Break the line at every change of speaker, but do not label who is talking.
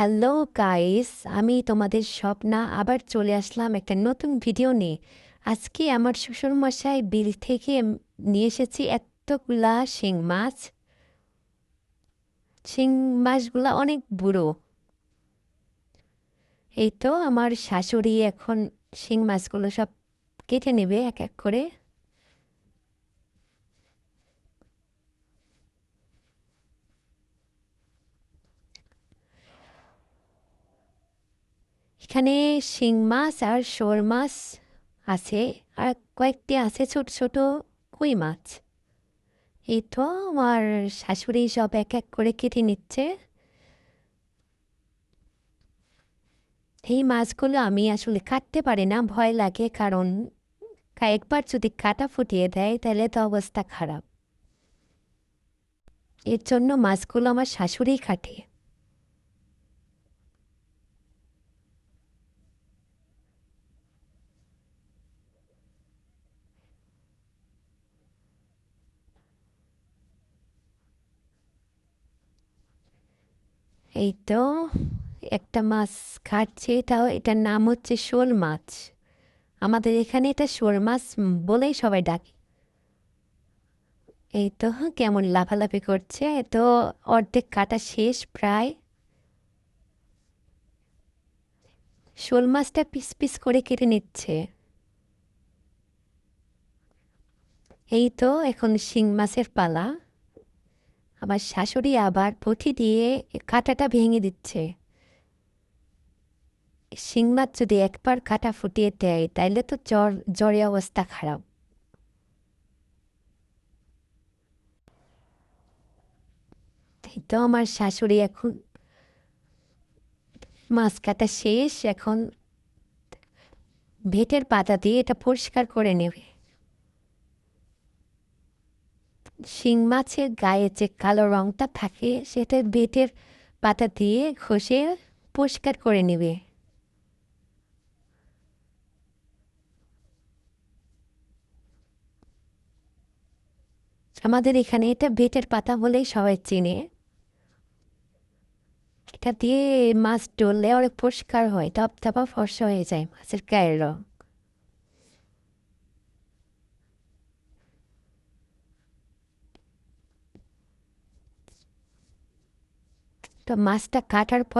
Hello guys, আমি তোমাদের স্বপ্না আবার চলে আসলাম একটা নতুন ভিডিও নিয়ে। আজকে আমার শ্বশুরমশাই বিল থেকে নিয়ে এসেছি এতগুলা শিং মাছ। শিং মাছগুলা অনেক বুড়ো। এই তো আমার শাশুড়ি এখন শিং মাছগুলো সব কেটে নেবে এক এক করে। এখানে শিং মাছ আর শোল মাছ আছে আর কয়েকটি আছে ছোট ছোট কই মাছ। এই তো আমার শাশুড়ি সব এক এক করে কেটে নিচ্ছে। এই মাছগুলো আমি আসলে কাটতে পারি না, ভয় লাগে কারণ একবার যদি কাটা ফুটিয়ে দেয় তাহলে তো অবস্থা খারাপ। এর জন্য মাছগুলো আমার শাশুড়ি কাটে। এই তো একটা মাছ খাচ্ছে তাও এটার নাম হচ্ছে শোল মাছ। আমাদের এখানে এটা শোল মাছ বলেই সবাই ডাকে। এই তো কেমন লাফালাফি করছে। তো অর্ধেক কাটা শেষ প্রায়। শোল মাছটা পিস পিস করে কেটে নিচ্ছে। এই তো এখন শিং মাছের পালা। আমার শাশুড়ি আবার পুঁথি দিয়ে কাঁটাটা ভেঙে দিচ্ছে। শিং যদি একবার কাটা ফুটিয়ে দেয়, তাইলে তো জ্বর, জ্বরে অবস্থা খারাপ। তো আমার শাশুড়ি এখন মাছ কাটা শেষ, এখন ভেটের পাতা দিয়ে এটা পরিষ্কার করে নেবে। শিং মাছের গায়ে যে কালো রঙটা থাকে, সেটা বেটের পাতা দিয়ে ঘষে পরিষ্কার করে নেবে। আমাদের এখানে এটা বেটের পাতা বলেই সবাই চিনে। এটা দিয়ে মাছ ডললে অনেক পরিষ্কার হয় টপ টাপা ফর্সা হয়ে যায় মাছের গায়ের রঙ তো মাছটা কাটার পরে